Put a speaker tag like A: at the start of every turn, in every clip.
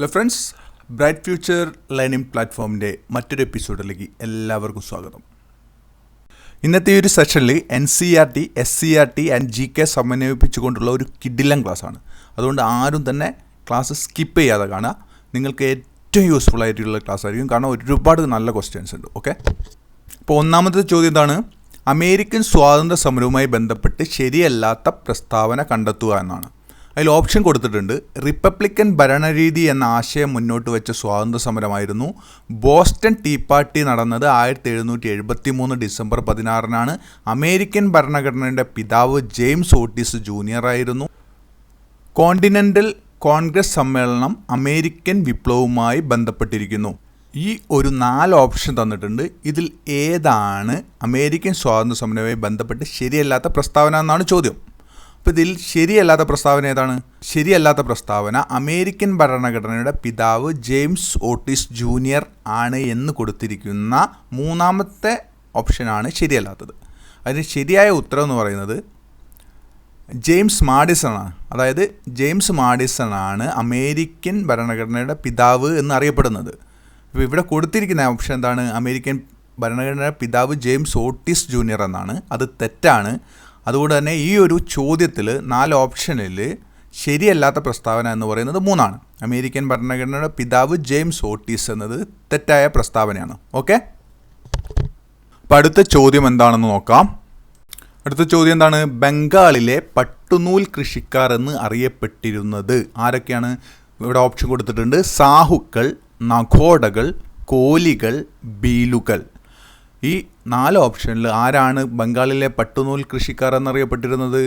A: Hello friends bright future learning പ്ലാറ്റ്ഫോമിന്റെ മറ്റൊരു എപ്പിസോഡിലേക്ക് എല്ലാവർക്കും സ്വാഗതം. ഇന്നത്തെ ഒരു സെഷനിൽ N C R T S C R T and G K സമന്വയിപ്പിച്ചുകൊണ്ടുള്ള ഒരു കിഡിലം ക്ലാസ്സാണ് അതുകൊണ്ട് ആരും തന്നെ ക്ലാസ് സ്കിപ്പ് ചെയ്യാതെ കാണുക. നിങ്ങൾക്ക് ഏറ്റവും യൂസ്ഫുൾ ആയിട്ടുള്ള ക്ലാസ് ആയിരിക്കും. കാരണം ഒരുപാട് നല്ല ക്വസ്റ്റ്യൻസ് ഉണ്ട്. ഓക്കെ അപ്പോൾ ഒന്നാമത്തെ ചോദ്യം എന്താണ്? അമേരിക്കൻ സ്വാതന്ത്ര്യ സമരവുമായി ബന്ധപ്പെട്ട് ശരിയല്ലാത്ത പ്രസ്താവന കണ്ടെത്തുക എന്നാണ്. അതിൽ ഓപ്ഷൻ കൊടുത്തിട്ടുണ്ട്. റിപ്പബ്ലിക്കൻ ഭരണരീതി എന്ന ആശയം മുന്നോട്ട് വെച്ച സ്വാതന്ത്ര്യ സമരമായിരുന്നു ബോസ്റ്റൺ ടീ പാർട്ടി നടന്നത് ആയിരത്തി എഴുന്നൂറ്റി എഴുപത്തി മൂന്ന് ഡിസംബർ പതിനാറിനാണ്. അമേരിക്കൻ ഭരണഘടനയുടെ പിതാവ് ജെയിംസ് ഓട്ടീസ് ജൂനിയർ ആയിരുന്നു. കോണ്ടിനെന്റൽ കോൺഗ്രസ് സമ്മേളനം അമേരിക്കൻ വിപ്ലവവുമായി ബന്ധപ്പെട്ടിരിക്കുന്നു. ഈ ഒരു നാല് ഓപ്ഷൻ തന്നിട്ടുണ്ട്. ഇതിൽ ഏതാണ് അമേരിക്കൻ സ്വാതന്ത്ര്യ സമരവുമായി ബന്ധപ്പെട്ട് ശരിയല്ലാത്ത പ്രസ്താവന എന്നാണ് ചോദ്യം. അപ്പോൾ ഇതിൽ ശരിയല്ലാത്ത പ്രസ്താവന ഏതാണ്? ശരിയല്ലാത്ത പ്രസ്താവന അമേരിക്കൻ ഭരണഘടനയുടെ പിതാവ് ജെയിംസ് ഓട്ടിസ് ജൂനിയർ ആണ് എന്ന് കൊടുത്തിരിക്കുന്ന മൂന്നാമത്തെ ഓപ്ഷനാണ് ശരിയല്ലാത്തത്. അതിന് ശരിയായ ഉത്തരം എന്ന് പറയുന്നത് ജെയിംസ് മാഡിസൺ ആണ്. അതായത് ജെയിംസ് മാഡിസൺ ആണ് അമേരിക്കൻ ഭരണഘടനയുടെ പിതാവ് എന്ന് അറിയപ്പെടുന്നത് ഇപ്പോൾ ഇവിടെ കൊടുത്തിരിക്കുന്ന ഓപ്ഷൻ എന്താണ്? അമേരിക്കൻ ഭരണഘടനയുടെ പിതാവ് ജെയിംസ് ഓട്ടിസ് ജൂനിയർ എന്നാണ്. അത് തെറ്റാണ്. അതുകൊണ്ട് തന്നെ ഈ ഒരു ചോദ്യത്തിൽ നാല് ഓപ്ഷനിൽ ശരിയല്ലാത്ത പ്രസ്താവന എന്ന് പറയുന്നത് മൂന്നാണ്. അമേരിക്കൻ ഭരണഘടനയുടെ പിതാവ് ജെയിംസ് ഓട്ടീസ് എന്നത് തെറ്റായ പ്രസ്താവനയാണ്. ഓക്കെ? അപ്പം അടുത്ത ചോദ്യം എന്താണെന്ന് നോക്കാം. അടുത്ത ചോദ്യം എന്താണ്? ബംഗാളിലെ പട്ടുനൂൽ കൃഷിക്കാർ എന്ന് അറിയപ്പെട്ടിരുന്നത്. ആരൊക്കെയാണ്? ഇവിടെ ഓപ്ഷൻ കൊടുത്തിട്ടുണ്ട്. സാഹുക്കൾ നഖോടകൾ കോലികൾ ബീലുകൾ. ഈ നാല് ഓപ്ഷനിൽ ആരാണ് ബംഗാളിലെ പട്ടുനൂൽ കൃഷിക്കാർ എന്നറിയപ്പെട്ടിരുന്നത്?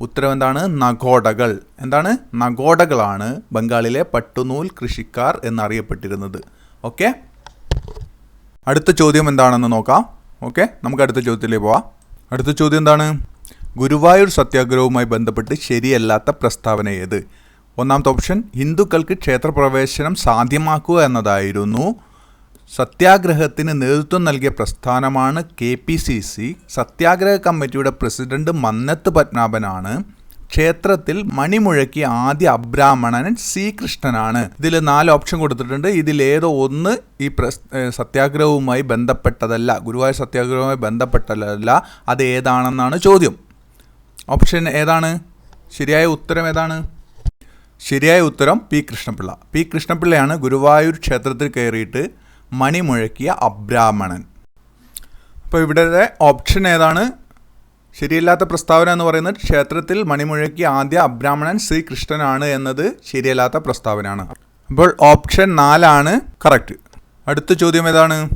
A: ഉത്തരം എന്താണ്? നഗോടകൾ എന്താണ്? നഗോടകളാണ് ബംഗാളിലെ പട്ടുനൂൽ കൃഷിക്കാർ എന്നറിയപ്പെട്ടിരുന്നത്. ഓക്കെ? അടുത്ത ചോദ്യം എന്താണെന്ന് നോക്കാം. ഓക്കെ? നമുക്ക് അടുത്ത ചോദ്യത്തിലേക്ക് പോവാം. അടുത്ത ചോദ്യം എന്താണ്? ഗുരുവായൂർ സത്യാഗ്രഹവുമായി ബന്ധപ്പെട്ട് ശരിയല്ലാത്ത പ്രസ്താവന ഏത്? ഒന്നാമത്തെ ഓപ്ഷൻ ഹിന്ദുക്കൾക്ക് ക്ഷേത്രപ്രവേശനം സാധ്യമാക്കുക എന്നതായിരുന്നു. സത്യാഗ്രഹത്തിന് നേതൃത്വം നൽകിയ പ്രസ്ഥാനമാണ് കെ പി സി സി. സത്യാഗ്രഹ കമ്മിറ്റിയുടെ പ്രസിഡന്റ് മന്നത്ത് പത്മനാഭനാണ്. ക്ഷേത്രത്തിൽ മണിമുഴക്കിയ ആദ്യ അബ്രാഹ്മണൻ സി കൃഷ്ണനാണ്. ഇതിൽ നാല് ഓപ്ഷൻ കൊടുത്തിട്ടുണ്ട്. ഇതിലേതോ ഒന്ന് ഈ പ്രസ് സത്യാഗ്രഹവുമായി ബന്ധപ്പെട്ടതല്ല ഗുരുവായൂർ സത്യാഗ്രഹവുമായി ബന്ധപ്പെട്ടതല്ല. അത് ഏതാണെന്നാണ് ചോദ്യം. ഓപ്ഷൻ ഏതാണ്? ശരിയായ ഉത്തരം ഏതാണ്? ശരിയായ ഉത്തരം പി കൃഷ്ണപിള്ള. പി കൃഷ്ണപിള്ളയാണ് ഗുരുവായൂർ ക്ഷേത്രത്തിൽ കയറിയിട്ട് മണിമുഴക്കിയ അബ്രാഹ്മണൻ. അപ്പോൾ ഇവിടെ ഓപ്ഷൻ ഏതാണ്? ശരിയല്ലാത്ത പ്രസ്താവന എന്ന് പറയുന്നത് ക്ഷേത്രത്തിൽ മണിമുഴക്കി ആദ്യ അബ്രാഹ്മണൻ ശ്രീകൃഷ്ണനാണ് എന്നത് ശരിയല്ലാത്ത പ്രസ്താവനയാണ്. അപ്പോൾ ഓപ്ഷൻ നാലാണ് കറക്റ്റ് അടുത്ത ചോദ്യം ഏതാണ്?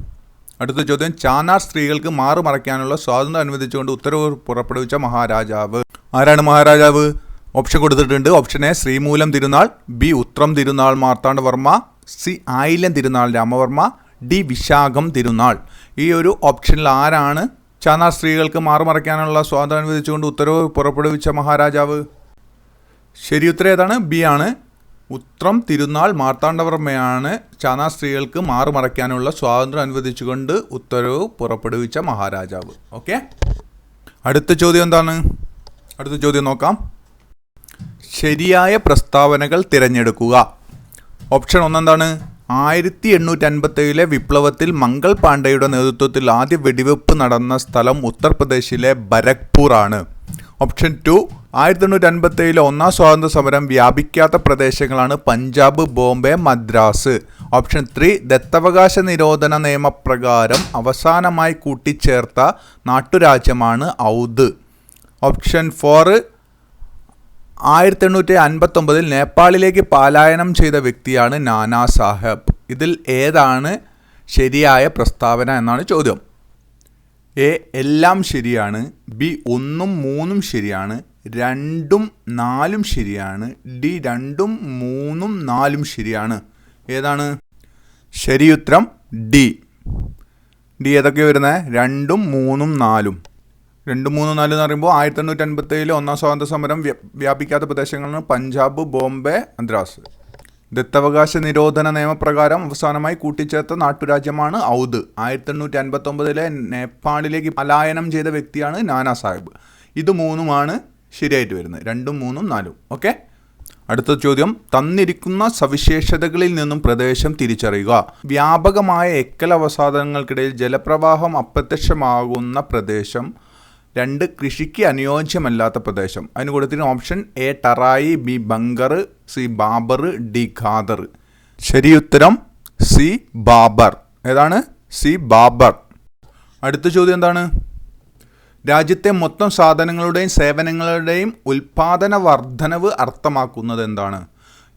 A: അടുത്ത ചോദ്യം ചാനാർ സ്ത്രീകൾക്ക് മാറുമറയ്ക്കാനുള്ള സ്വാതന്ത്ര്യം അനുവദിച്ചുകൊണ്ട് ഉത്തരവ് പുറപ്പെടുവിച്ച മഹാരാജാവ്. ആരാണ് മഹാരാജാവ്? ഓപ്ഷൻ കൊടുത്തിട്ടുണ്ട്. Option A Sreemoolam Thirunal. B Uthram Thirunal Marthanda Varma C Ayilyam Thirunal Ramavarma D വിശാഖം തിരുനാൾ. ഈ ഒരു ഓപ്ഷനിൽ ആരാണ് ചാനാർ സ്ത്രീകൾക്ക് മാറുമറയ്ക്കാനുള്ള സ്വാതന്ത്ര്യം അനുവദിച്ചുകൊണ്ട് ഉത്തരവ് പുറപ്പെടുവിച്ച മഹാരാജാവ്? ശരി ഉത്തരം ഏതാണ്? ബി ആണ്. ഉത്രം തിരുനാൾ മാർത്താണ്ഡവർമ്മയാണ് ചാനാർ സ്ത്രീകൾക്ക് മാറുമറയ്ക്കാനുള്ള സ്വാതന്ത്ര്യം അനുവദിച്ചുകൊണ്ട് ഉത്തരവ് പുറപ്പെടുവിച്ച മഹാരാജാവ്. ഓക്കെ? അടുത്ത ചോദ്യം എന്താണ്? അടുത്ത ചോദ്യം നോക്കാം. ശരിയായ പ്രസ്താവനകൾ തിരഞ്ഞെടുക്കുക. ഓപ്ഷൻ ഒന്നെന്താണ്? ആയിരത്തി എണ്ണൂറ്റി അൻപത്തേഴിലെ വിപ്ലവത്തിൽ മംഗൾ പാണ്ഡെയുടെ നേതൃത്വത്തിൽ ആദ്യ വെടിവെപ്പ് നടന്ന സ്ഥലം ഉത്തർപ്രദേശിലെ ബരക്പൂർ ആണ് ഓപ്ഷൻ ടു ആയിരത്തി എണ്ണൂറ്റി അൻപത്തേഴിലെ ഒന്നാം സ്വാതന്ത്ര്യ സമരം വ്യാപിക്കാത്ത പ്രദേശങ്ങളാണ് പഞ്ചാബ് ബോംബെ മദ്രാസ്. ഓപ്ഷൻ ത്രീ ദത്തവകാശ നിരോധന നിയമപ്രകാരം അവസാനമായി കൂട്ടിച്ചേർത്ത നാട്ടുരാജ്യമാണ് ഔദ്. ഓപ്ഷൻ ഫോറ് ആയിരത്തി എണ്ണൂറ്റി അൻപത്തൊമ്പതിൽ നേപ്പാളിലേക്ക് പലായനം ചെയ്ത വ്യക്തിയാണ് നാനാ സാഹേബ്. ഇതിൽ ഏതാണ് ശരിയായ പ്രസ്താവന എന്നാണ് ചോദ്യം. എ എല്ലാം ശരിയാണ്. ബി ഒന്നും മൂന്നും ശരിയാണ്. രണ്ടും നാലും ശരിയാണ്. ഡി രണ്ടും മൂന്നും നാലും ശരിയാണ്. ഏതാണ്? ശരിയുത്തരം ഡി. ഡി ഏതൊക്കെ വരുന്നത് രണ്ടും മൂന്നും നാലും. രണ്ട് മൂന്ന് നാല് എന്ന് പറയുമ്പോൾ ആയിരത്തി എണ്ണൂറ്റി അൻപത്തി ഏഴിൽ ഒന്നാം സ്വാതന്ത്ര്യ സമരം വ്യാപിക്കാത്ത പ്രദേശങ്ങളാണ് പഞ്ചാബ് ബോംബെ മദ്രാസ്. ദത്തവകാശ നിരോധന നിയമപ്രകാരം അവസാനമായി കൂട്ടിച്ചേർത്ത നാട്ടുരാജ്യമാണ് ഔദ്. ആയിരത്തി എണ്ണൂറ്റി അൻപത്തൊമ്പതിലെ നേപ്പാളിലേക്ക് പലായനം ചെയ്ത വ്യക്തിയാണ് നാനാ സാഹിബ്. ഇത് മൂന്നുമാണ് ശരിയായിട്ട് വരുന്നത്. രണ്ടും മൂന്നും നാലും. ഓക്കെ? അടുത്ത ചോദ്യം. തന്നിരിക്കുന്ന സവിശേഷതകളിൽ നിന്നും പ്രദേശം തിരിച്ചറിയുക. വ്യാപകമായ എക്കൽ അവസാദങ്ങൾക്കിടയിൽ ജലപ്രവാഹം അപ്രത്യക്ഷമാകുന്ന പ്രദേശം രണ്ട് കൃഷിക്ക് അനുയോജ്യമല്ലാത്ത പ്രദേശം. അതിന് കൊടുത്തിരുന്ന option A Terai B Bangar C Babar D Khadar ശരിയുത്തരം സി ബാബർ. ഏതാണ്? സി ബാബർ. അടുത്ത ചോദ്യം എന്താണ്? രാജ്യത്തെ മൊത്തം സാധനങ്ങളുടെയും സേവനങ്ങളുടെയും ഉൽപാദന വർധനവ് അർത്ഥമാക്കുന്നത് എന്താണ്?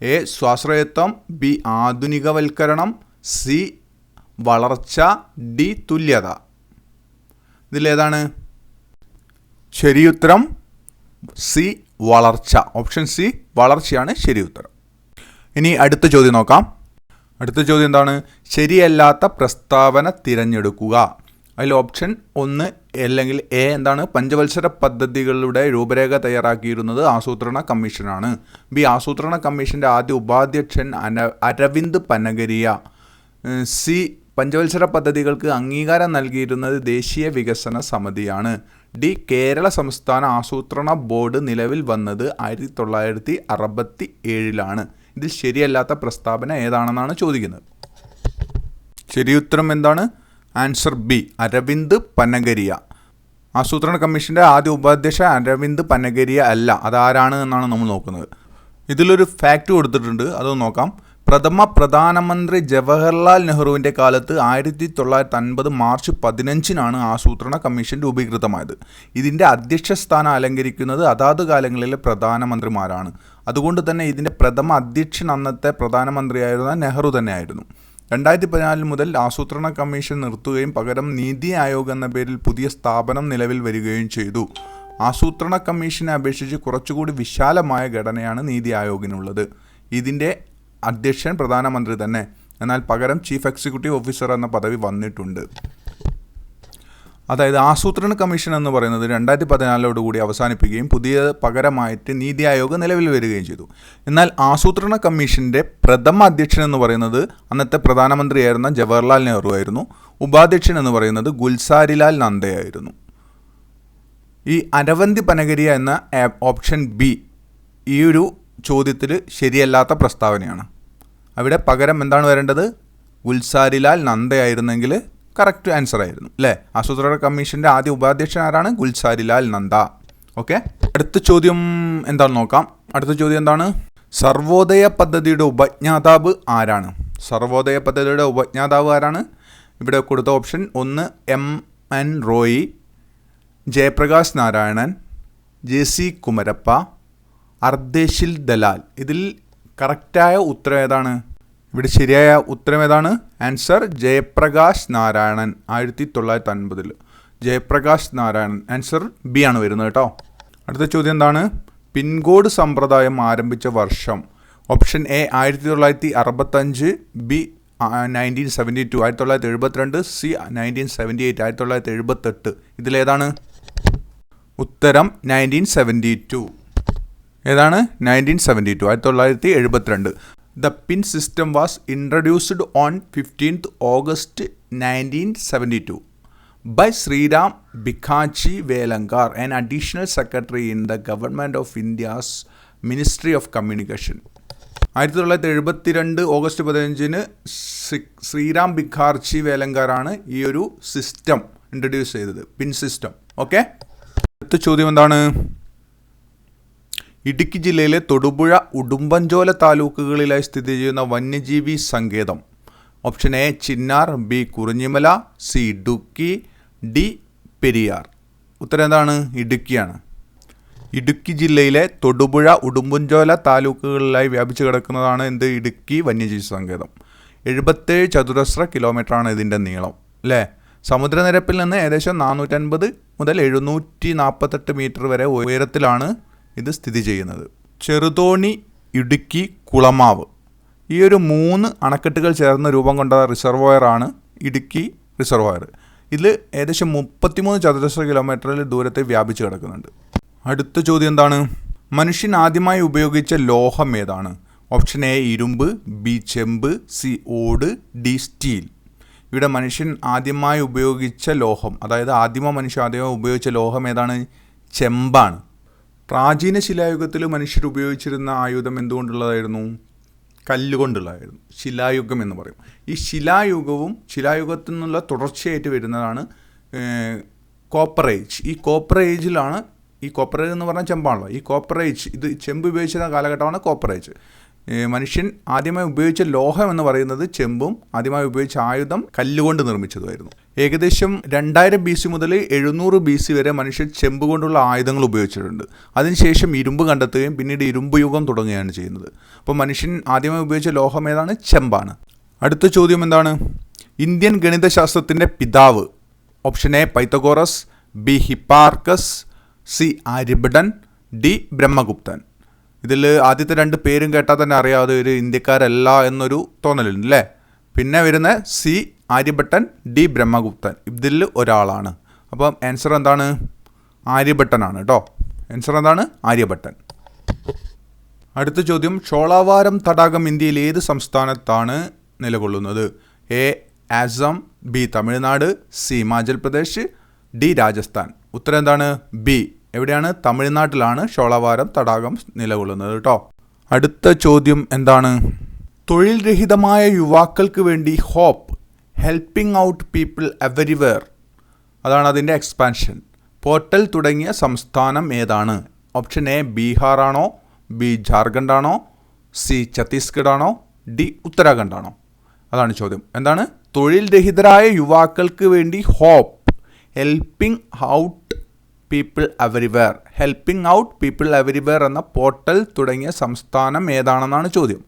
A: എ സ്വാശ്രയത്വം ബി ആധുനികവൽക്കരണം സി വളർച്ച ഡി തുല്യത. ഇതിലേതാണ്? ശരിയുത്തരം സി വളർച്ച. ഓപ്ഷൻ സി വളർച്ചയാണ് ശരിയുത്തരം. ഇനി അടുത്ത ചോദ്യം നോക്കാം. അടുത്ത ചോദ്യം എന്താണ്? ശരിയല്ലാത്ത പ്രസ്താവന തിരഞ്ഞെടുക്കുക. അതിൽ ഓപ്ഷൻ ഒന്ന് അല്ലെങ്കിൽ എ എന്താണ്? പഞ്ചവത്സര പദ്ധതികളുടെ രൂപരേഖ തയ്യാറാക്കിയിരുന്നത് ആസൂത്രണ കമ്മീഷനാണ്. ബി ആസൂത്രണ കമ്മീഷന്റെ ആദ്യ ഉപാധ്യക്ഷൻ അന അരവിന്ദ് പനഗരിയ. സി പഞ്ചവത്സര പദ്ധതികൾക്ക് അംഗീകാരം നൽകിയിരുന്നത് ദേശീയ വികസന സമിതിയാണ്. ഡി കേരള സംസ്ഥാന ആസൂത്രണ ബോർഡ് നിലവിൽ വന്നത് ആയിരത്തി തൊള്ളായിരത്തി അറുപത്തി ഏഴിലാണ് ഇതിൽ ശരിയല്ലാത്ത പ്രസ്താവന ഏതാണെന്നാണ് ചോദിക്കുന്നത്? ശരിയുത്തരം എന്താണ്? Answer B Arvind Panagariya. ആസൂത്രണ കമ്മീഷന്റെ ആദ്യ ഉപാധ്യക്ഷ അരവിന്ദ് പനഗരിയ അല്ല. അതാരാണ് എന്നാണ് നമ്മൾ നോക്കുന്നത്. ഇതിലൊരു ഫാക്റ്റ് കൊടുത്തിട്ടുണ്ട്. അതൊന്ന് നോക്കാം. പ്രഥമ പ്രധാനമന്ത്രി ജവഹർലാൽ നെഹ്റുവിന്റെ കാലത്ത് ആയിരത്തി തൊള്ളായിരത്തി അൻപത് മാർച്ച് പതിനഞ്ചിനാണ് ആസൂത്രണ കമ്മീഷൻ രൂപീകൃതമായത്. ഇതിന്റെ അധ്യക്ഷ സ്ഥാനം അലങ്കരിക്കുന്നത് അതാത് കാലങ്ങളിലെ പ്രധാനമന്ത്രിമാരാണ്. അതുകൊണ്ട് തന്നെ ഇതിന്റെ പ്രഥമ അധ്യക്ഷൻ അന്നത്തെ പ്രധാനമന്ത്രിയായിരുന്ന നെഹ്റു തന്നെയായിരുന്നു. രണ്ടായിരത്തി പതിനാല് മുതൽ ആസൂത്രണ കമ്മീഷൻ നിർത്തുകയും പകരം നീതി ആയോഗ് എന്ന പേരിൽ പുതിയ സ്ഥാപനം നിലവിൽ വരികയും ചെയ്തു. ആസൂത്രണ കമ്മീഷനെ അപേക്ഷിച്ച് കുറച്ചുകൂടി വിശാലമായ ഘടനയാണ് നീതി ആയോഗിനുള്ളത്. ഇതിന്റെ അധ്യക്ഷൻ പ്രധാനമന്ത്രി തന്നെ. എന്നാൽ പകരം ചീഫ് എക്സിക്യൂട്ടീവ് ഓഫീസർ എന്ന പദവി വന്നിട്ടുണ്ട്. അതായത് ആസൂത്രണ കമ്മീഷൻ എന്ന് പറയുന്നത് രണ്ടായിരത്തി പതിനാലോടുകൂടി അവസാനിപ്പിക്കുകയും പുതിയ പകരമായിട്ട് നീതി ആയോഗ് നിലവിൽ വരികയും ചെയ്തു. എന്നാൽ ആസൂത്രണ കമ്മീഷന്റെ പ്രഥമ അധ്യക്ഷൻ എന്ന് പറയുന്നത് അന്നത്തെ പ്രധാനമന്ത്രിയായിരുന്ന ജവഹർലാൽ നെഹ്റു ആയിരുന്നു. ഉപാധ്യക്ഷൻ എന്ന് പറയുന്നത് ഗുൽസാരിലാൽ നന്ദയായിരുന്നു ഈ അരവന്തി പനഗരിയ എന്ന ഓപ്ഷൻ ബി ഈ ഒരു ചോദ്യത്തിൽ ശരിയല്ലാത്ത പ്രസ്താവനയാണ്. അവിടെ പകരം എന്താണ് വരേണ്ടത്? ഗുൽസാരിലാൽ നന്ദയായിരുന്നെങ്കിൽ കറക്റ്റ് ആൻസർ ആയിരുന്നു അല്ലേ? ആസൂത്രണ കമ്മീഷന്റെ ആദ്യ ഉപാധ്യക്ഷൻ ആരാണ്? ഗുൽസാരിലാൽ നന്ദ. ഓക്കെ അടുത്ത ചോദ്യം എന്താണെന്ന് നോക്കാം. അടുത്ത ചോദ്യം എന്താണ്? സർവോദയ പദ്ധതിയുടെ ഉപജ്ഞാതാവ് ആരാണ്? സർവോദയ പദ്ധതിയുടെ ഉപജ്ഞാതാവ് ആരാണ്? ഇവിടെ കൊടുത്ത ഓപ്ഷൻ ഒന്ന് M N Roy Jayaprakash Narayan J C Kumarappa Ardeshir Dalal. ഇതിൽ കറക്റ്റായ ഉത്തരം ഏതാണ്? ഇവിടെ ശരിയായ ഉത്തരം ഏതാണ്? ആൻസർ ജയപ്രകാശ് നാരായണൻ ആയിരത്തി തൊള്ളായിരത്തി അൻപതിൽ ജയപ്രകാശ് നാരായണൻ. ആൻസർ ബി ആണ് വരുന്നത് കേട്ടോ. അടുത്ത ചോദ്യം എന്താണ്? പിൻകോഡ് സമ്പ്രദായം ആരംഭിച്ച വർഷം. ഓപ്ഷൻ എ ആയിരത്തി തൊള്ളായിരത്തി അറുപത്തഞ്ച് ബി നയന്റീൻ സെവന്റി ടു ആയിരത്തി തൊള്ളായിരത്തി എഴുപത്തിരണ്ട് സി നയന്റീൻ സെവന്റി എയ്റ്റ് ആയിരത്തി തൊള്ളായിരത്തി എഴുപത്തെട്ട് ഇതിലേതാണ്? ഉത്തരം നയന്റീൻ സെവന്റി ടു ഏതാണ്? നയന്റീൻ സെവന്റി ടു ആയിരത്തി തൊള്ളായിരത്തി എഴുപത്തിരണ്ട് the pin system was introduced on fifteenth August nineteen seventy two by Shriram Bhikaji Velankar an additional secretary in the government of India's ministry of communication ആയിരത്തി തൊള്ളായിരത്തി എഴുപത്തിരണ്ട് August പതിനഞ്ചിന് ശ്രീ- ശ്രീറാം ബിഖാർച്ചി വേലങ്കാറാണ് ഈ ഒരു സിസ്റ്റം ഇൻട്രൊഡ്യൂസ് ചെയ്തത് പിൻ സിസ്റ്റം ഓക്കെ അടുത്ത ചോദ്യം എന്താണ്? ഇടുക്കി ജില്ലയിലെ തൊടുപുഴ ഉടുമ്പൻചോല താലൂക്കുകളിലായി സ്ഥിതി ചെയ്യുന്ന വന്യജീവി സങ്കേതം. Option A Chinnar B Kurinjimala C Idukki D Periyar. ഉത്തരം എന്താണ്? ഇടുക്കിയാണ്. ഇടുക്കി ജില്ലയിലെ തൊടുപുഴ ഉടുമ്പൻചോല താലൂക്കുകളിലായി വ്യാപിച്ചു കിടക്കുന്നതാണ് എന്ത്? ഇടുക്കി വന്യജീവി സങ്കേതം. എഴുപത്തേഴ് ചതുരശ്ര കിലോമീറ്ററാണ് ഇതിന്റെ നീളം അല്ലേ? സമുദ്രനിരപ്പിൽ നിന്ന് ഏകദേശം നാനൂറ്റൻപത് മുതൽ എഴുന്നൂറ്റി നാൽപ്പത്തെട്ട് മീറ്റർ വരെ ഉയരത്തിലാണ് ഇത് സ്ഥിതി ചെയ്യുന്നത്. ചെറുതോണി ഇടുക്കി കുളമാവ്. ഈ ഒരു മൂന്ന് അണക്കെട്ടുകൾ ചേർന്ന് രൂപം കൊണ്ട റിസർവോയറാണ് ഇടുക്കി റിസർവോയർ ഇതിൽ ഏകദേശം മുപ്പത്തിമൂന്ന് ചതുരശ്ര കിലോമീറ്ററിൽ ദൂരത്തെ വ്യാപിച്ച് കിടക്കുന്നുണ്ട്. അടുത്ത ചോദ്യം എന്താണ്? മനുഷ്യൻ ആദ്യമായി ഉപയോഗിച്ച ലോഹം ഏതാണ്? ഓപ്ഷൻ എ ഇരുമ്പ് ബി ചെമ്പ് സി ഓട് ഡി സ്റ്റീൽ. ഇവിടെ മനുഷ്യൻ ആദ്യമായി ഉപയോഗിച്ച ലോഹം അതായത് ആദിമ മനുഷ്യൻ ആദ്യമായി ഉപയോഗിച്ച ലോഹം ഏതാണ്? ചെമ്പാണ്. പ്രാചീന ശിലായുഗത്തിൽ മനുഷ്യർ ഉപയോഗിച്ചിരുന്ന ആയുധം എന്തുകൊണ്ടുള്ളതായിരുന്നു? കല്ലുകൊണ്ടുള്ളതായിരുന്നു. ശിലായുഗം എന്ന് പറയും. ഈ ശിലായുഗവും ശിലായുഗത്തിൽ നിന്നുള്ള തുടർച്ചയായിട്ട് വരുന്നതാണ് കോപ്പർ ഏജ് ഈ കോപ്പർ ഏജിലാണ് ഈ കോപ്പർ ഏജ് എന്ന് പറഞ്ഞാൽ ചെമ്പാണല്ലോ. ഈ കോപ്പർ ഏജ് ഇത് ചെമ്പ് ഉപയോഗിച്ചിരുന്ന കാലഘട്ടമാണ് കോപ്പർ ഏജ് മനുഷ്യൻ ആദ്യമായി ഉപയോഗിച്ച ലോഹം എന്ന് പറയുന്നത് ചെമ്പും ആദ്യമായി ഉപയോഗിച്ച ആയുധം കല്ലുകൊണ്ട് നിർമ്മിച്ചതുമായിരുന്നു. ഏകദേശം രണ്ടായിരം ബി സി മുതൽ എഴുന്നൂറ് ബി സി വരെ മനുഷ്യർ ചെമ്പ് കൊണ്ടുള്ള ആയുധങ്ങൾ ഉപയോഗിച്ചിട്ടുണ്ട്. അതിനുശേഷം ഇരുമ്പ് കണ്ടെത്തുകയും പിന്നീട് ഇരുമ്പ് യുഗം തുടങ്ങുകയാണ് ചെയ്യുന്നത്. അപ്പോൾ മനുഷ്യൻ ആദ്യമായി ഉപയോഗിച്ച ലോഹം ഏതാണ്? ചെമ്പാണ്. അടുത്ത ചോദ്യം എന്താണ്? ഇന്ത്യൻ ഗണിതശാസ്ത്രത്തിന്റെ പിതാവ് option A Pythagoras B Hipparchus C Aryabhata D Brahmagupta. ഇതിൽ ആദ്യത്തെ രണ്ട് പേരും കേട്ടാൽ തന്നെ അറിയാതെ ഒരു ഇന്ത്യക്കാരല്ല എന്നൊരു തോന്നലുണ്ട് അല്ലേ? പിന്നെ വരുന്ന സി ആര്യഭട്ടൻ ഡി ബ്രഹ്മഗുപ്തൻ. ഇതിൽ ഒരാളാണ്. അപ്പം ആൻസർ എന്താണ്? ആര്യഭട്ടനാണ് കേട്ടോ. ആൻസർ എന്താണ്? ആര്യഭട്ടൻ. അടുത്ത ചോദ്യം ഷോളാവാരം തടാകം ഇന്ത്യയിൽ ഏത് സംസ്ഥാനത്താണ് നിലകൊള്ളുന്നത്? A Assam B Tamil Nadu C Himachal Pradesh D Rajasthan. ഉത്തരം എന്താണ്? ബി. എവിടെയാണ്? തമിഴ്നാട്ടിലാണ് ഷോളവാരം തടാകം നിലകൊള്ളുന്നത് കേട്ടോ. അടുത്ത ചോദ്യം എന്താണ്? തൊഴിൽ രഹിതമായ യുവാക്കൾക്ക് വേണ്ടി hope helping out people everywhere അതാണ് അതിന്റെ എക്സ്പാൻഷൻ പോർട്ടൽ തുടങ്ങിയ സംസ്ഥാനം ഏതാണ്? ഓപ്ഷൻ എ ബീഹാർ ആണോ? ബി ജാർഖണ്ഡ് ആണോ? സി ഛത്തീസ്ഗഡ് ആണോ? ഡി ഉത്തരാഖണ്ഡ് ആണോ? അതാണ് ചോദ്യം. എന്താണ്? തൊഴിൽ രഹിതരായ യുവാക്കൾക്ക് വേണ്ടി hope helping out people everywhere helping out people everywhere എന്ന പോർട്ടൽ തുടങ്ങിയ സംസ്ഥാനം ഏതാണെന്നാണ് ചോദ്യം.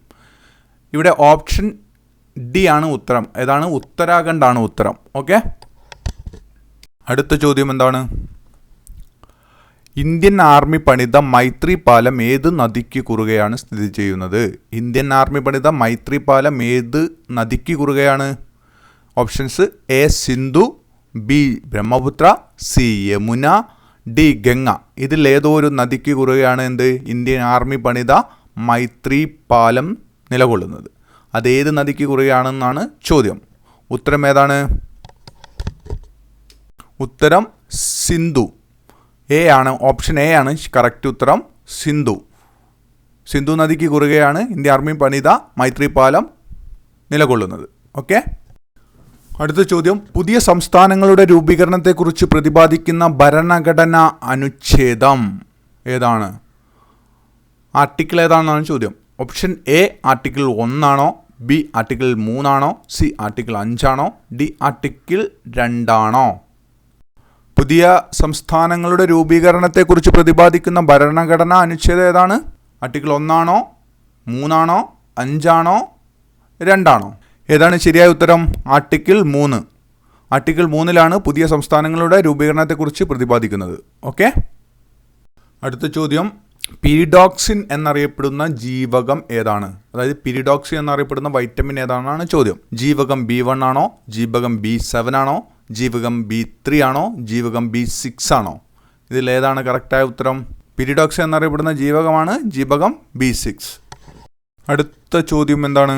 A: ഇവിടെ ഓപ്ഷൻ ഡി ആണ് ഉത്തരം. ഏതാണ്? ഉത്തരാഖണ്ഡാണ് ഉത്തരം. ഓക്കെ? അടുത്ത ചോദ്യം എന്താണ്? ഇന്ത്യൻ ആർമി പണിത മൈത്രി പാലം ഏത് നദിക്ക് കുറുകയാണ് സ്ഥിതി ചെയ്യുന്നത്? ഇന്ത്യൻ ആർമി പണിത മൈത്രി പാലം ഏത് നദിക്ക് കുറുകയാണ്? Options A Sindhu B Brahmaputra C Yamuna D Ganga. ഇതിൽ ഏതോ ഒരു നദിക്ക് കുറുകയാണ് എന്ത്? ഇന്ത്യൻ ആർമി പണിത മൈത്രി പാലം നിലകൊള്ളുന്നത്. അത് ഏത് നദിക്ക് കുറുകയാണെന്നാണ് ചോദ്യം. ഉത്തരം ഏതാണ്? ഉത്തരം സിന്ധു. എ ആണ് ഓപ്ഷൻ എ ആണ് കറക്റ്റ് ഉത്തരം സിന്ധു. സിന്ധു നദിക്ക് കുറുകയാണ് ഇന്ത്യ ആർമി പണിത മൈത്രി പാലം നിലകൊള്ളുന്നത്. ഓക്കെ അടുത്ത ചോദ്യം പുതിയ സംസ്ഥാനങ്ങളുടെ രൂപീകരണത്തെക്കുറിച്ച് പ്രതിപാദിക്കുന്ന ഭരണഘടനാ അനുച്ഛേദം ഏതാണ്? ആർട്ടിക്കിൾ ഏതാണെന്നാണ് ചോദ്യം. ഓപ്ഷൻ എ ആർട്ടിക്കിൾ ഒന്നാണോ? ബി ആർട്ടിക്കിൾ മൂന്നാണോ സി ആർട്ടിക്കിൾ അഞ്ചാണോ ഡി ആർട്ടിക്കിൾ രണ്ടാണോ? പുതിയ സംസ്ഥാനങ്ങളുടെ രൂപീകരണത്തെക്കുറിച്ച് പ്രതിപാദിക്കുന്ന ഭരണഘടനാ അനുച്ഛേദം ഏതാണ്? ആർട്ടിക്കിൾ ഒന്നാണോ മൂന്നാണോ അഞ്ചാണോ രണ്ടാണോ? ഏതാണ് ശരിയായ ഉത്തരം? ആർട്ടിക്കിൾ മൂന്ന്. ആർട്ടിക്കിൾ മൂന്നിലാണ് പുതിയ സംസ്ഥാനങ്ങളുടെ രൂപീകരണത്തെക്കുറിച്ച് പ്രതിപാദിക്കുന്നത്. ഓക്കെ? അടുത്ത ചോദ്യം. പിരിഡോക്സിൻ എന്നറിയപ്പെടുന്ന ജീവകം ഏതാണ്? അതായത് പിരിഡോക്സിൻ എന്നറിയപ്പെടുന്ന വൈറ്റമിൻ ഏതാണെന്നാണ് ചോദ്യം. ജീവകം ബി വൺ ആണോ? ജീവകം ബി സെവൻ ആണോ? ജീവകം ബി ത്രീ ആണോ? ജീവകം ബി സിക്സ് ആണോ? ഇതിൽ ഏതാണ് കറക്റ്റായ ഉത്തരം? പിരിഡോക്സിൻ എന്നറിയപ്പെടുന്ന ജീവകമാണ് ജീവകം ബി സിക്സ്. അടുത്ത ചോദ്യം എന്താണ്?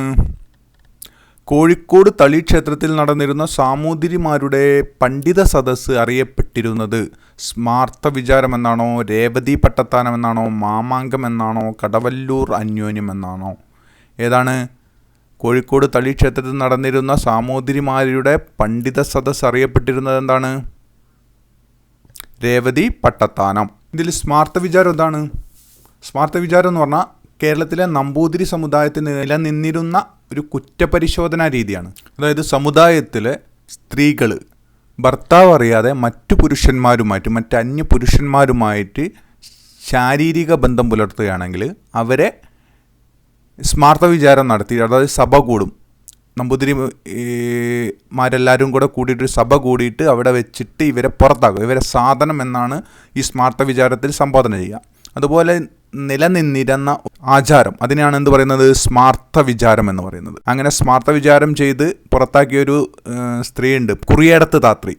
A: കോഴിക്കോട് തളി ക്ഷേത്രത്തിൽ നടന്നിരുന്ന സാമൂതിരിമാരുടെ പണ്ഡിത സദസ്സ് അറിയപ്പെട്ടിരുന്നത്. സ്മാർത്ത വിചാരമെന്നാണോ രേവതി പട്ടത്താനം എന്നാണോ മാമാങ്കം എന്നാണോ കടവല്ലൂർ അന്യോന്യം എന്നാണോ? ഏതാണ്? കോഴിക്കോട് തളി ക്ഷേത്രത്തിൽ നടന്നിരുന്ന സാമൂതിരിമാരുടെ പണ്ഡിത സദസ്സ് അറിയപ്പെട്ടിരുന്നത് എന്താണ്? രേവതി പട്ടത്താനം. ഇതിൽ സ്മാർത്ത വിചാരം എന്താണ്? സ്മാർത്ത വിചാരം എന്ന് പറഞ്ഞാൽ കേരളത്തിലെ നമ്പൂതിരി സമുദായത്തിന് നിലനിന്നിരുന്ന ഒരു കുറ്റപരിശോധനാ രീതിയാണ്. അതായത് സമുദായത്തിലെ സ്ത്രീകൾ ഭർത്താവ് അറിയാതെ മറ്റു പുരുഷന്മാരുമായിട്ട് മറ്റ് അന്യ പുരുഷന്മാരുമായിട്ട് ശാരീരിക ബന്ധം പുലർത്തുകയാണെങ്കിൽ അവരെ സ്മാർത്ഥ വിചാരം നടത്തി അതായത് സഭ കൂടും. നമ്പൂതിരി മാരെല്ലാവരും കൂടെ കൂടിയിട്ട് സഭ കൂടിയിട്ട് അവിടെ വെച്ചിട്ട് ഇവരെ പുറത്താക്കും. ഇവരെ സാധനം എന്നാണ് ഈ സ്മാർത്ഥ വിചാരത്തിൽ സംബോധന ചെയ്യുക. അതുപോലെ നിലനിന്നിരുന്ന ആചാരം. അതിനെയാണ് എന്ത് പറയുന്നത്? സ്മാർത്ഥ വിചാരം എന്ന് പറയുന്നത്. അങ്ങനെ സ്മാർത്ഥ വിചാരം ചെയ്ത് പുറത്താക്കിയൊരു സ്ത്രീയുണ്ട്. കുറിയടത്ത് താത്രി.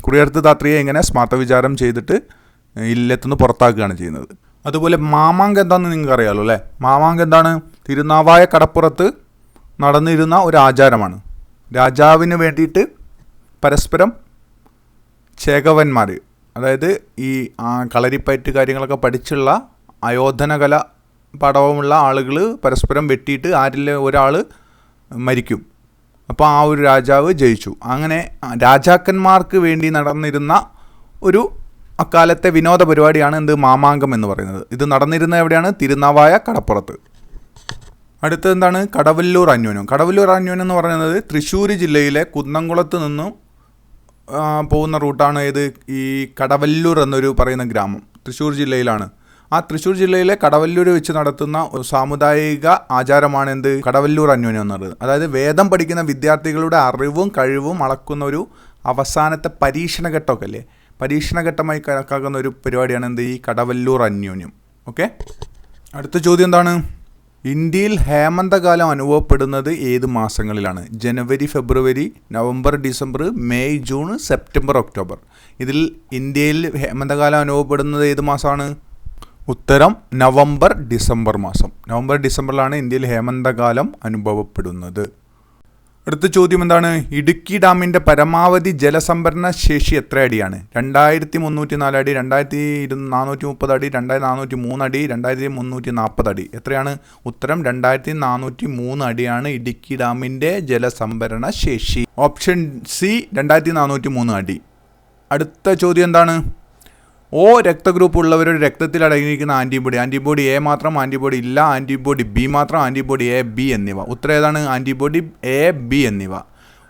A: കുറിയടത്ത് താത്രിയെ ഇങ്ങനെ സ്മാർത്ഥ വിചാരം ചെയ്തിട്ട് ഇല്ലത്തുനിന്ന് പുറത്താക്കുകയാണ് ചെയ്യുന്നത്. അതുപോലെ മാമാങ്ക എന്താണെന്ന് നിങ്ങൾക്ക് അറിയാമല്ലോ അല്ലേ? മാമാങ്ക എന്താണ്? തിരുനാവായ കടപ്പുറത്ത് നടന്നിരുന്ന ഒരു ആചാരമാണ്. രാജാവിന് വേണ്ടിയിട്ട് പരസ്പരം ചേകവന്മാർ അതായത് ഈ കളരിപ്പയറ്റ് കാര്യങ്ങളൊക്കെ പഠിച്ചുള്ള അയോധന പടവമുള്ള ആളുകൾ പരസ്പരം വെട്ടിയിട്ട് ആരിൽ ഒരാൾ മരിക്കും. അപ്പോൾ ആ ഒരു രാജാവ് ജയിച്ചു. അങ്ങനെ രാജാക്കന്മാർക്ക് വേണ്ടി നടന്നിരുന്ന ഒരു അക്കാലത്തെ വിനോദ പരിപാടിയാണ് എന്ത്? മാമാങ്കം എന്ന് പറയുന്നത്. ഇത് നടന്നിരുന്ന എവിടെയാണ്? തിരുനാവായ കടപ്പുറത്ത്. അടുത്തത് എന്താണ്? കടവല്ലൂർ അന്യോന്യം കടവല്ലൂർ അന്യോന്യം എന്ന് പറയുന്നത് തൃശ്ശൂർ ജില്ലയിലെ കുന്നംകുളത്ത് നിന്നും പോകുന്ന റൂട്ടാണ് ഏത്? ഈ കടവല്ലൂർ എന്നൊരു പറയുന്ന ഗ്രാമം. തൃശ്ശൂർ ജില്ലയിലാണ്. ആ തൃശ്ശൂർ ജില്ലയിലെ കടവല്ലൂർ വെച്ച് നടത്തുന്ന ഒരു സാമുദായിക ആചാരമാണ് എന്ത് കടവല്ലൂർ അന്യോന്യം എന്നുള്ളത് അതായത് വേദം പഠിക്കുന്ന വിദ്യാർത്ഥികളുടെ അറിവും കഴിവും അളക്കുന്ന ഒരു അവസാനത്തെ പരീക്ഷണഘട്ടമൊക്കെ അല്ലേ പരീക്ഷണഘട്ടമായി കണക്കാക്കുന്ന ഒരു പരിപാടിയാണ് എന്ത്? ഈ കടവല്ലൂർ അന്യോന്യം. ഓക്കെ? അടുത്ത ചോദ്യം എന്താണ്? ഇന്ത്യയിൽ ഹേമന്തകാലം അനുഭവപ്പെടുന്നത് ഏത് മാസങ്ങളിലാണ്? ജനുവരി ഫെബ്രുവരി November December May June September October. ഇതിൽ ഇന്ത്യയിൽ ഹേമന്തകാലം അനുഭവപ്പെടുന്നത് ഏത് മാസമാണ്? ഉത്തരം നവംബർ ഡിസംബർ മാസം. നവംബർ ഡിസംബറിലാണ് ഇന്ത്യയിൽ ഹേമന്തകാലം അനുഭവപ്പെടുന്നത്. അടുത്ത ചോദ്യം എന്താണ്? ഇടുക്കി ഡാമിന്റെ പരമാവധി ജലസംഭരണ ശേഷി എത്ര അടിയാണ് രണ്ടായിരത്തി മുന്നൂറ്റി നാല് അടി രണ്ടായിരത്തി ഇരു നാനൂറ്റി മുപ്പത് അടി രണ്ടായിരത്തി നാനൂറ്റി മൂന്ന് അടി രണ്ടായിരത്തി മുന്നൂറ്റി നാൽപ്പത് അടി എത്രയാണ്? ഉത്തരം രണ്ടായിരത്തി നാനൂറ്റി മൂന്ന് അടിയാണ് ഇടുക്കി ഡാമിന്റെ ജലസംഭരണ ശേഷി. ഓപ്ഷൻ സി രണ്ടായിരത്തി നാനൂറ്റി മൂന്ന് അടി അടുത്ത ചോദ്യം എന്താണ്? ഓ രക്തഗ്രൂപ്പ് ഉള്ളവരുടെ രക്തത്തിൽ അടങ്ങിയിരിക്കുന്ന ആന്റിബോഡി. ആന്റിബോഡി എ മാത്രം ആന്റിബോഡി ഇല്ല ആന്റിബോഡി ബി മാത്രം ആന്റിബോഡി എ ബി എന്നിവ. ഉത്തരം ഏതാണ്? ആന്റിബോഡി എ ബി എന്നിവ.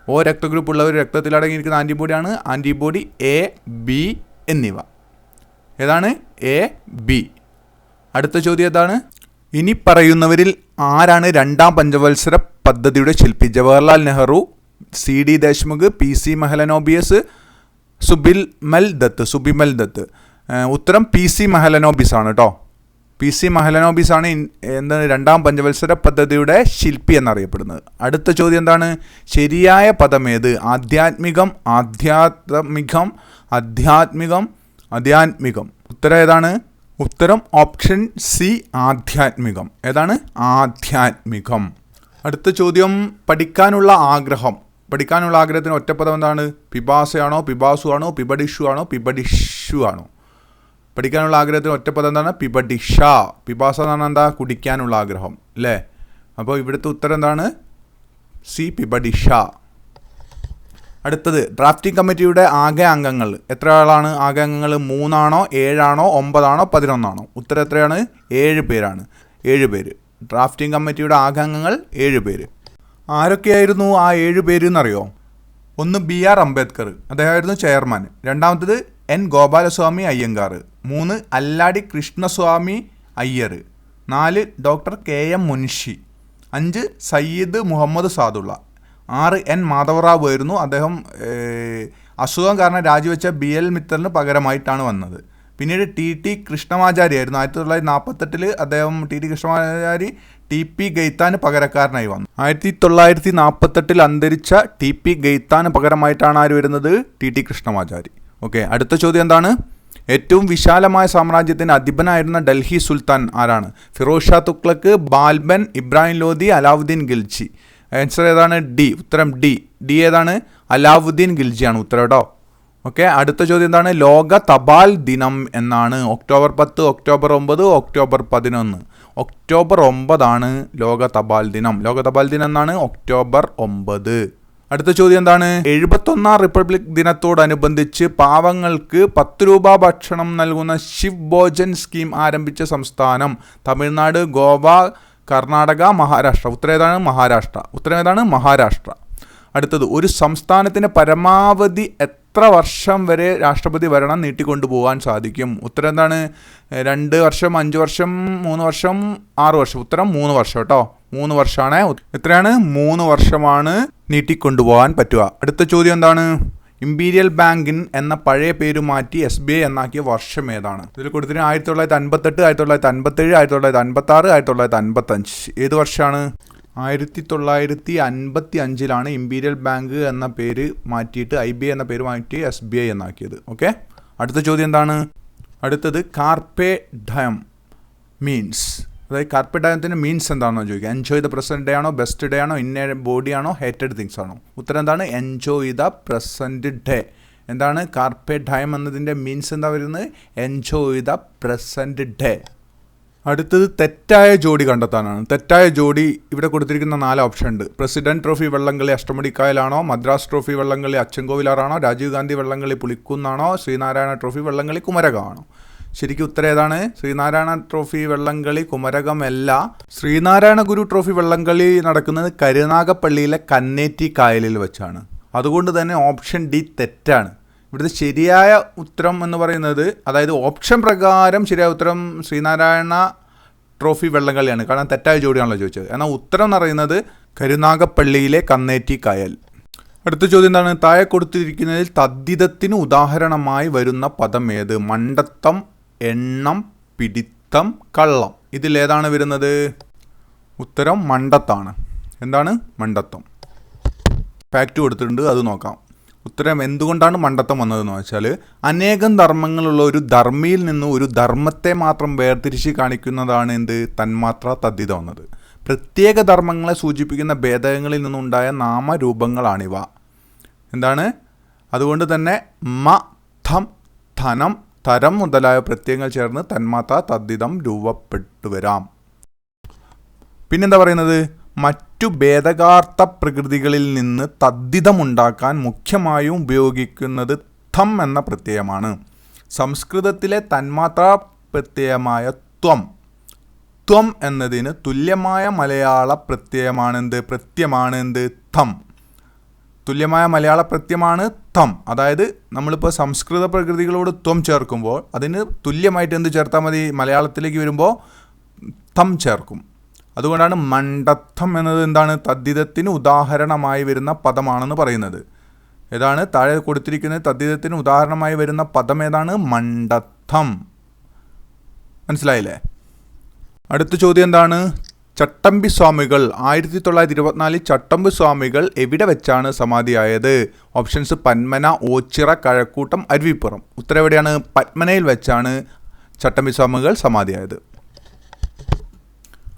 A: ഓ രക്തഗ്രൂപ്പ് ഉള്ളവർ രക്തത്തിൽ അടങ്ങിയിരിക്കുന്ന ആന്റിബോഡിയാണ് ആന്റിബോഡി എ ബി എന്നിവ. ഏതാണ്? A B. അടുത്ത ചോദ്യം ഏതാണ് ഇനി പറയുന്നവരിൽ ആരാണ് രണ്ടാം പഞ്ചവത്സര പദ്ധതിയുടെ ശില്പി? Jawaharlal Nehru C D Deshmukh P C Mahalanobis Subimal Dutt. Subimal Dutt. ഉത്തരം പി സി മഹലനോബിസ് ആണ് കേട്ടോ പി സി മഹലനോബിസ് ആണ് എന്താണ് രണ്ടാം പഞ്ചവത്സര പദ്ധതിയുടെ ശില്പി എന്നറിയപ്പെടുന്നത്. അടുത്ത ചോദ്യം എന്താണ്? ശരിയായ പദം ഏത്? ആധ്യാത്മികം ആധ്യാത്മികം ആധ്യാത്മികം ആധ്യാത്മികം. ഉത്തരം ഏതാണ്? ഉത്തരം ഓപ്ഷൻ സി ആധ്യാത്മികം. ഏതാണ്? ആധ്യാത്മികം. അടുത്ത ചോദ്യം പഠിക്കാനുള്ള ആഗ്രഹം. പഠിക്കാനുള്ള ആഗ്രഹത്തിന് ഒറ്റപ്പദം എന്താണ്? പിബാസയാണോ പിബാസു ആണോ പിബഡിഷു ആണോ പിബഡിഷു ആണോ പഠിക്കാനുള്ള ആഗ്രഹത്തിന് ഒറ്റപ്പദം എന്താണ്? പിബഡിഷ പിപാസ എന്ന് പറഞ്ഞാൽ എന്താ? കുടിക്കാനുള്ള ആഗ്രഹം. അല്ലേ അപ്പോൾ ഇവിടുത്തെ ഉത്തരം എന്താണ്? സി പിബഡിഷ അടുത്തത് ഡ്രാഫ്റ്റിംഗ് കമ്മിറ്റിയുടെ ആകെ അംഗങ്ങൾ. എത്ര ആളാണ്? ആകെ അംഗങ്ങൾ മൂന്നാണോ ഏഴാണോ ഒമ്പതാണോ പതിനൊന്നാണോ? ഉത്തരം എത്രയാണ്? ഏഴ് പേരാണ്. ഏഴ് പേര്. ഡ്രാഫ്റ്റിംഗ് കമ്മിറ്റിയുടെ ആകെ അംഗങ്ങൾ ഏഴ് പേര്. ആരൊക്കെയായിരുന്നു ആ ഏഴ് പേര് എന്നറിയോ? ഒന്ന് ബി ആർ അംബേദ്കർ. അദ്ദേഹമായിരുന്നു ചെയർമാൻ. രണ്ടാമത്തത് എൻ ഗോപാലസ്വാമി അയ്യങ്കാർ മൂന്ന് അല്ലാടി കൃഷ്ണസ്വാമി അയ്യർ നാല് ഡോക്ടർ കെ എം മുൻഷി അഞ്ച് സയ്യിദ് മുഹമ്മദ് സാദുള്ള ആറ് എൻ മാധവറാവു ആയിരുന്നു. അദ്ദേഹം അസുഖം കാരണം രാജിവെച്ച ബി എൽ മിത്തലിന് പകരമായിട്ടാണ് വന്നത്. പിന്നീട് ടി ടി കൃഷ്ണമാചാരി ആയിരുന്നു. ആയിരത്തി തൊള്ളായിരത്തി നാൽപ്പത്തെട്ടിൽ അദ്ദേഹം T T Krishnamachari T P ഗെയ്ത്താന് പകരക്കാരനായി വന്നു. ആയിരത്തി തൊള്ളായിരത്തി നാൽപ്പത്തെട്ടിൽ അന്തരിച്ച ടി പി ഗെയ്ത്താന് പകരമായിട്ടാണ് ആര് വരുന്നത്? T T Krishnamachari. ഓക്കെ അടുത്ത ചോദ്യം എന്താണ്? ഏറ്റവും വിശാലമായ സാമ്രാജ്യത്തിന് അധിപനായിരുന്ന ഡൽഹി സുൽത്താൻ ആരാണ്? ഫിറോസ് ഷാ തുക്ലക്ക് ബാൽബൻ ഇബ്രാഹിം ലോദി അലാവുദ്ദീൻ ഗിൽജി. ആൻസർ ഏതാണ്? ഡി. ഉത്തരം ഡി. ഡി ഏതാണ്? അലാവുദ്ദീൻ ഗിൽജിയാണ് ഉത്തരം കേട്ടോ ഓക്കെ അടുത്ത ചോദ്യം എന്താണ്? ലോക തപാൽ ദിനം എന്നാണ്. ഒക്ടോബർ പത്ത് ഒക്ടോബർ ഒമ്പത് ഒക്ടോബർ പതിനൊന്ന്. ഒക്ടോബർ ഒമ്പതാണ് ലോക തപാൽ ദിനം. ലോക തപാൽ ദിനം എന്നാണ്? ഒക്ടോബർ ഒമ്പത്. അടുത്ത ചോദ്യം എന്താണ്? എഴുപത്തൊന്നാം റിപ്പബ്ലിക് ദിനത്തോടനുബന്ധിച്ച് പാവങ്ങൾക്ക് പത്ത് രൂപ ഭക്ഷണം നൽകുന്ന ശിവ് ഭോജൻ സ്കീം ആരംഭിച്ച സംസ്ഥാനം തമിഴ്നാട് ഗോവ കർണാടക മഹാരാഷ്ട്ര. ഉത്തരം ഏതാണ്? മഹാരാഷ്ട്ര. ഉത്തരം ഏതാണ്? മഹാരാഷ്ട്ര. അടുത്തത് ഒരു സംസ്ഥാനത്തിന് പരമാവധി എത്ര വർഷം വരെ രാഷ്ട്രപതി ഭരണം നീട്ടിക്കൊണ്ടുപോകാൻ സാധിക്കും? ഉത്തരം എന്താണ്? രണ്ട് വർഷം അഞ്ച് വർഷം മൂന്ന് വർഷം ആറ് വർഷം. ഉത്തരം മൂന്ന് വർഷം കേട്ടോ. മൂന്ന് വർഷമാണ്. എത്രയാണ്? മൂന്ന് വർഷമാണ്. നീട്ടിക്കൊണ്ടുപോകാൻ പറ്റുക. അടുത്ത ചോദ്യം എന്താണ്? ഇമ്പീരിയൽ ബാങ്കിൻ എന്ന പഴയ പേര് മാറ്റി എസ് ബി ഐ എന്നാക്കിയ വർഷം ഏതാണ്? ഇതിൽ കൊടുത്തിട്ട് ആയിരത്തി തൊള്ളായിരത്തി അൻപത്തെട്ട് ആയിരത്തി തൊള്ളായിരത്തി അൻപത്തേഴ് ആയിരത്തി തൊള്ളായിരത്തി അൻപത്തി ആറ് ആയിരത്തി തൊള്ളായിരത്തി അൻപത്തഞ്ച് ഏത് വർഷമാണ്? ആയിരത്തി തൊള്ളായിരത്തി അൻപത്തി അഞ്ചിലാണ് ഇമ്പീരിയൽ ബാങ്ക് എന്ന പേര് മാറ്റിയിട്ട് ഐ ബി ഐ എന്ന പേര് മാറ്റി എസ് ബി ഐ എന്നാക്കിയത്. ഓക്കെ? അടുത്ത ചോദ്യം എന്താണ്? അടുത്തത് കാർപേ ഡയം മീൻസ് അതായത് കാർപ്പറ്റ് ഡയത്തിന് മീൻസ് എന്താണെന്ന് ചോദിക്കുക എൻജോയ് ദ പ്രസന്റ് ഡേ ആണോ ബെസ്റ്റ് ഡേ ആണോ ഇന്ന ബോഡി ആണോ ഹേറ്റഡ് തിങ്സ് ആണോ? ഉത്തരം എന്താണ്? എൻജോയ് ദ പ്രസന്റ് ഡേ എന്താണ്? കാർപ്പേ ഡയം എന്നതിന്റെ മീൻസ് എന്താ വരുന്നത്? എൻജോയ് ദ പ്രസന്റ് ഡേ അടുത്തത് തെറ്റായ ജോഡി കണ്ടെത്താനാണ്. തെറ്റായ ജോഡി ഇവിടെ കൊടുത്തിരിക്കുന്ന നാല് ഓപ്ഷൻ ഉണ്ട്. പ്രസിഡന്റ് ട്രോഫി വള്ളംകളി അഷ്ടമുടിക്കായലാണോ മദ്രാസ് ട്രോഫി വള്ളംകളി അച്ചൻകോവിലാറാണോ രാജീവ് ഗാന്ധി വള്ളംകളി പുളിക്കുന്നാണോ ശ്രീനാരായണ ട്രോഫി വള്ളംകളി കുമരകമാണോ ശരിക്കും ഉത്തരം ഏതാണ്? ശ്രീനാരായണ ട്രോഫി വെള്ളംകളി കുമരകമല്ല ശ്രീനാരായണ ഗുരു ട്രോഫി വെള്ളംകളി നടക്കുന്നത് കരുനാഗപ്പള്ളിയിലെ കന്നേറ്റി കായലിൽ വെച്ചാണ്. അതുകൊണ്ട് തന്നെ ഓപ്ഷൻ ഡി തെറ്റാണ്. ഇവിടുത്തെ ശരിയായ ഉത്തരം എന്ന് പറയുന്നത് അതായത് ഓപ്ഷൻ പ്രകാരം ശരിയായ ഉത്തരം ശ്രീനാരായണ ട്രോഫി വെള്ളംകളിയാണ്. കാരണം തെറ്റായ ജോഡിയാണല്ലോ ചോദിച്ചത്. എന്നാൽ ഉത്തരം എന്ന് പറയുന്നത് കരുനാഗപ്പള്ളിയിലെ കന്നേറ്റി കായൽ. അടുത്ത ചോദ്യം എന്താണ്? താഴെ കൊടുത്തിരിക്കുന്നതിൽ തദ്ധിതത്തിന് ഉദാഹരണമായി വരുന്ന പദം ഏത്? മണ്ടത്തം എണ്ണം പിടിത്തം കള്ളം. ഇതിലേതാണ് വരുന്നത്? ഉത്തരം മണ്ടത്താണ്. എന്താണ്? മണ്ടത്തം ഫാക്റ്റ് കൊടുത്തിട്ടുണ്ട് അത് നോക്കാം. ഉത്തരം എന്തുകൊണ്ടാണ് മണ്ടത്തം വന്നതെന്ന് വെച്ചാൽ അനേകം ധർമ്മങ്ങളുള്ള ഒരു ധർമ്മിയിൽ നിന്ന് ഒരു ധർമ്മത്തെ മാത്രം വേർതിരിച്ച് കാണിക്കുന്നതാണ് എന്ത്? തന്മാത്ര തദ്ധിത വന്നത്. പ്രത്യേക ധർമ്മങ്ങളെ സൂചിപ്പിക്കുന്ന ഭേദകങ്ങളിൽ നിന്നുണ്ടായ നാമരൂപങ്ങളാണിവ. എന്താണ്? അതുകൊണ്ട് തന്നെ മ ധം ധനം തരം മുതലായ പ്രത്യയങ്ങൾ ചേർന്ന് തന്മാത്ര തദ്ധിതം രൂപപ്പെട്ടു വരാം. പിന്നെന്താ പറയുന്നത്? മറ്റു ഭേദകാർത്ഥ പ്രകൃതികളിൽ നിന്ന് തദ്ധിതമുണ്ടാക്കാൻ മുഖ്യമായും ഉപയോഗിക്കുന്നത് ത്വം എന്ന പ്രത്യയമാണ്. സംസ്കൃതത്തിലെ തന്മാത്ര പ്രത്യയമായ ത്വം. ത്വം എന്നതിന് തുല്യമായ മലയാള പ്രത്യയമാണെന്ത്? പ്രത്യമാണ് എന്ത് thം തുല്യമായ മലയാള പ്രത്യമാണ് ത്വം അതായത് നമ്മളിപ്പോൾ സംസ്കൃത പ്രകൃതികളോട് ത്വം ചേർക്കുമ്പോൾ അതിന് തുല്യമായിട്ട് എന്ത് ചേർത്താൽ മതി? മലയാളത്തിലേക്ക് വരുമ്പോൾ തം ചേർക്കും. അതുകൊണ്ടാണ് മണ്ടത്വം എന്നത് എന്താണ്? തദ്ധിതത്തിന് ഉദാഹരണമായി വരുന്ന പദമാണെന്ന് പറയുന്നത്. ഏതാണ്? താഴെ കൊടുത്തിരിക്കുന്ന തദ്ധിതത്തിന് ഉദാഹരണമായി വരുന്ന പദം ഏതാണ്? മണ്ടത്വം മനസ്സിലായില്ലേ? അടുത്ത ചോദ്യം എന്താണ്? ചട്ടമ്പി സ്വാമികൾ ആയിരത്തി തൊള്ളായിരത്തി ഇരുപത്തിനാലിൽ ചട്ടമ്പി സ്വാമികൾ എവിടെ വെച്ചാണ് സമാധിയായത്? ഓപ്ഷൻസ് പന്മന ഓച്ചിറ കഴക്കൂട്ടം അരുവിപ്പുറം. ഉത്തരം എവിടെയാണ് പത്മനയിൽ വെച്ചാണ് ചട്ടമ്പി സ്വാമികൾ സമാധിയായത്.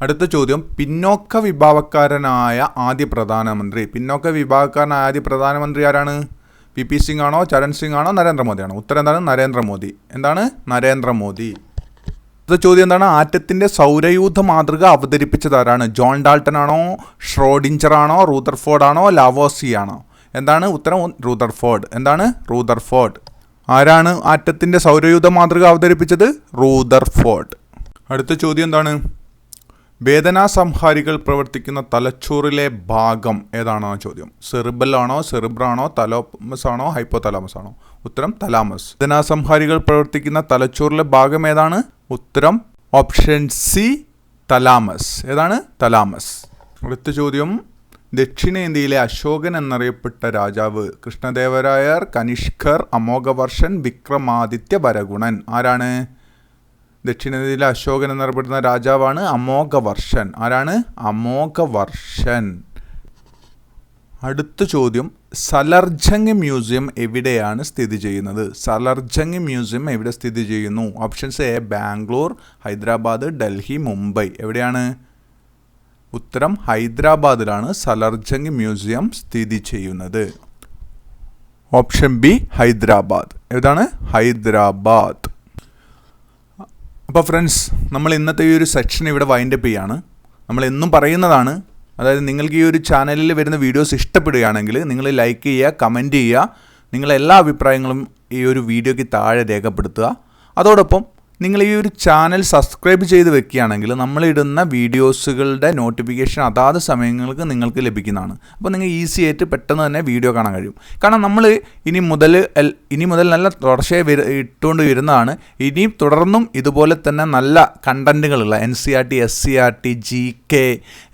A: അടുത്ത ചോദ്യം പിന്നോക്ക വിഭാഗക്കാരനായ ആദ്യ പ്രധാനമന്ത്രി. പിന്നോക്ക വിഭാഗക്കാരനായ ആദ്യ പ്രധാനമന്ത്രി ആരാണ്? പി പി സിംഗ് ആണോ? ചരൺ സിംഗ് ആണോ? നരേന്ദ്രമോദിയാണോ? ഉത്തരം എന്താണ്? നരേന്ദ്രമോദി. എന്താണ്? നരേന്ദ്രമോദി. അടുത്ത ചോദ്യം എന്താണ്? ആറ്റത്തിന്റെ സൗരയൂഥ മാതൃക അവതരിപ്പിച്ചത് ആരാണ് ജോൺ ഡാൾട്ടൺ ആണോ ഷ്രോഡിഞ്ചർ ആണോ റൂദർഫോർഡ് ആണോ ലാവോസി ആണോ എന്താണ് ഉത്തരം? റൂദർഫോർഡ് എന്താണ്? റൂദർഫോർഡ് ആരാണ് ആറ്റത്തിന്റെ സൗരയൂഥ മാതൃക അവതരിപ്പിച്ചത്? റൂദർഫോർഡ് അടുത്ത ചോദ്യം എന്താണ്? വേദനാ സംഹാരികൾ പ്രവർത്തിക്കുന്ന തലച്ചോറിലെ ഭാഗം ഏതാണോ ചോദ്യം? സെറിബൽ ആണോ സെറിബ്രാണോ? തലോമസ് ആണോ ഹൈപ്പോ തലാമസ് ആണോ ഉത്തരം തലാമസ്. വേദനാസംഹാരികൾ പ്രവർത്തിക്കുന്ന തലച്ചോറിലെ ഭാഗം ഏതാണ്? ഉത്തരം ഓപ്ഷൻ സി തലാമസ്. ഏതാണ്? തലാമസ്. അടുത്ത ചോദ്യം. ദക്ഷിണേന്ത്യയിലെ അശോകൻ എന്നറിയപ്പെട്ട രാജാവ് കൃഷ്ണദേവരായർ കനിഷ്കർ അമോഘവർഷൻ വിക്രമാദിത്യ വരഗുണൻ. ആരാണ്? ദക്ഷിണേന്ത്യയിലെ അശോകൻ എന്നറിയപ്പെടുന്ന രാജാവാണ് അമോഘവർഷൻ. ആരാണ്? അമോഘവർഷൻ. അടുത്ത ചോദ്യം സലർജങ് മ്യൂസിയം എവിടെയാണ് സ്ഥിതി ചെയ്യുന്നത്? സലർജങ് മ്യൂസിയം എവിടെ സ്ഥിതി ചെയ്യുന്നു? Options A Bangalore Hyderabad Delhi Mumbai. എവിടെയാണ്? ഉത്തരം ഹൈദരാബാദിലാണ് സലർജങ് മ്യൂസിയം സ്ഥിതി ചെയ്യുന്നത്. Option B Hyderabad. ഏതാണ്? ഹൈദരാബാദ്. അപ്പോൾ ഫ്രണ്ട്സ് നമ്മൾ ഇന്നത്തെ ഈ ഒരു സെക്ഷൻ ഇവിടെ വൈൻഡപ്പ് ചെയ്യാണ്. നമ്മൾ എന്നും പറയുന്നതാണ് അതായത് നിങ്ങൾക്ക് ഈ ഒരു ചാനലിൽ വരുന്ന വീഡിയോസ് ഇഷ്ടപ്പെടുകയാണെങ്കിൽ നിങ്ങൾ ലൈക്ക് ചെയ്യുക കമന്റ് ചെയ്യുക നിങ്ങളെ എല്ലാ അഭിപ്രായങ്ങളും ഈ ഒരു വീഡിയോയ്ക്ക് താഴെ രേഖപ്പെടുത്തുക. അതോടൊപ്പം നിങ്ങൾ ഈ ഒരു ചാനൽ സബ്സ്ക്രൈബ് ചെയ്ത് വെക്കുകയാണെങ്കിൽ നമ്മളിടുന്ന വീഡിയോസുകളുടെ നോട്ടിഫിക്കേഷൻ അതാത് സമയങ്ങൾക്ക് നിങ്ങൾക്ക് ലഭിക്കുന്നതാണ്. അപ്പോൾ നിങ്ങൾ ഈസി ആയിട്ട് പെട്ടെന്ന് തന്നെ വീഡിയോ കാണാൻ കഴിയും. കാരണം നമ്മൾ ഇനി മുതൽ ഇനി മുതൽ നല്ല തുടർച്ചയായി വര ഇട്ടുകൊണ്ട് വരുന്നതാണ്. ഇനിയും തുടർന്നും ഇതുപോലെ തന്നെ നല്ല കണ്ടന്റുകളുള്ള N C R T S C R T G K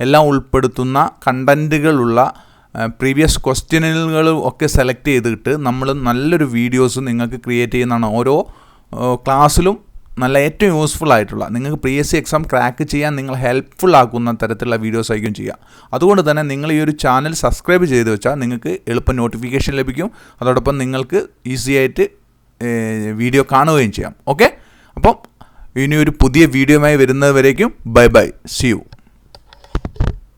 A: എല്ലാം ഉൾപ്പെടുത്തുന്ന കണ്ടന്റുകളുള്ള പ്രീവിയസ് ക്വസ്റ്റ്യനുകൾ ഒക്കെ സെലക്ട് ചെയ്തിട്ട് നമ്മൾ നല്ലൊരു വീഡിയോസ് നിങ്ങൾക്ക് ക്രിയേറ്റ് ചെയ്യുന്നതാണ്. ഓരോ ക്ലാസ്സിലും നല്ല ഏറ്റവും യൂസ്ഫുൾ ആയിട്ടുള്ള നിങ്ങൾക്ക് P S C exam crack ചെയ്യാൻ നിങ്ങൾ ഹെൽപ്ഫുൾ ആക്കുന്ന തരത്തിലുള്ള വീഡിയോസ് ആയിരിക്കും ചെയ്യുക. അതുകൊണ്ട് തന്നെ നിങ്ങൾ ഈ ഒരു ചാനൽ സബ്സ്ക്രൈബ് ചെയ്ത് വെച്ചാൽ നിങ്ങൾക്ക് എളുപ്പം നോട്ടിഫിക്കേഷൻ ലഭിക്കും. അതോടൊപ്പം നിങ്ങൾക്ക് ഈസി ആയിട്ട് വീഡിയോ കാണുകയും ചെയ്യാം. ഓക്കെ അപ്പം ഇനി ഒരു പുതിയ വീഡിയോയുമായി വരുന്നതുവരേക്കും ബൈ ബൈ. See you